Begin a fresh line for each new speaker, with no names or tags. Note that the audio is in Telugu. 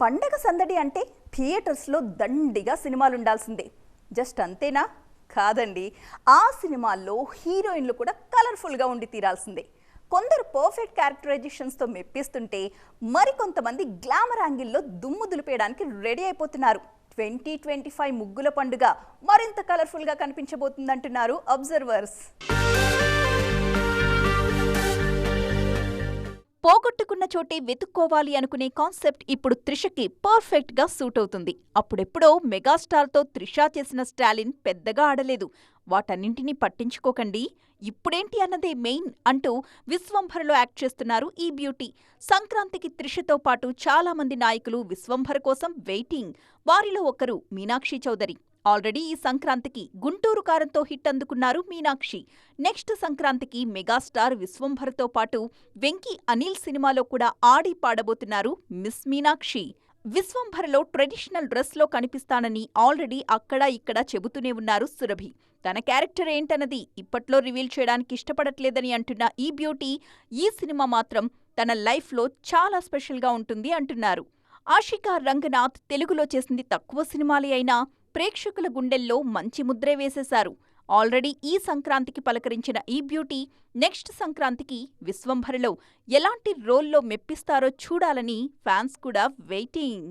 పండగ సందడి అంటే థియేటర్స్లో దండిగా సినిమాలు ఉండాల్సిందే జస్ట్ అంతేనా? కాదండి. ఆ సినిమాల్లో హీరోయిన్లు కూడా కలర్ఫుల్గా ఉండి తీరాల్సిందే. కొందరు పర్ఫెక్ట్ క్యారెక్టరైజేషన్స్తో మెప్పిస్తుంటే మరికొంతమంది గ్లామర్ యాంగిల్లో దుమ్ము దులిపేయడానికి రెడీ అయిపోతున్నారు. ట్వంటీ ట్వంటీ ఫైవ్ ముగ్గుల పండుగ మరింత కలర్ఫుల్గా కనిపించబోతుందంటున్నారు అబ్జర్వర్స్. పోగొట్టుకున్న చోటే వెతుక్కోవాలి అనుకునే కాన్సెప్ట్ ఇప్పుడు త్రిషకి పర్ఫెక్ట్గా సూట్ అవుతుంది అప్పుడెప్పుడో మెగాస్టార్తో త్రిష చేసిన స్టాలిన్ పెద్దగా ఆడలేదు. వాటన్నింటినీ పట్టించుకోకండి. ఇప్పుడేంటి అన్నదే మెయిన్ అంటూ విశ్వంభరలో యాక్ట్ చేస్తున్నారు ఈ బ్యూటీ. సంక్రాంతికి త్రిషతో పాటు చాలా మంది నాయకులు విశ్వంభర కోసం వెయిటింగ్. వారిలో ఒకరు మీనాక్షి చౌదరి. ఆల్రెడీ ఈ సంక్రాంతికి గుంటూరు కారంతో హిట్ అందుకున్నారు మీనాక్షి. నెక్స్ట్ సంక్రాంతికి మెగాస్టార్ విశ్వంభర్తో పాటు వెంకీ అనిల్ సినిమాలో కూడా ఆడి పాడబోతున్నారు మిస్ మీనాక్షి. విశ్వంభరలో ట్రెడిషనల్ డ్రెస్లో కనిపిస్తానని ఆల్రెడీ అక్కడా ఇక్కడా చెబుతూనే ఉన్నారు సురభి. తన క్యారెక్టర్ ఏంటన్నది ఇప్పట్లో రివీల్ చేయడానికి ఇష్టపడట్లేదని అంటున్న ఈ బ్యూటీ ఈ సినిమా మాత్రం తన లైఫ్లో చాలా స్పెషల్గా ఉంటుంది అంటున్నారు. ఆషికా రంగనాథ్ తెలుగులో చేసింది తక్కువ సినిమాలే అయినా ప్రేక్షకుల గుండెల్లో మంచి ముద్రే వేసేశారు. ఆల్రెడీ ఈ సంక్రాంతికి పలకరించిన ఈ బ్యూటీ నెక్స్ట్ సంక్రాంతికి విశ్వంభరలో ఎలాంటి రోల్లో మెప్పిస్తారో చూడాలని ఫ్యాన్స్ కూడా వెయిటింగ్.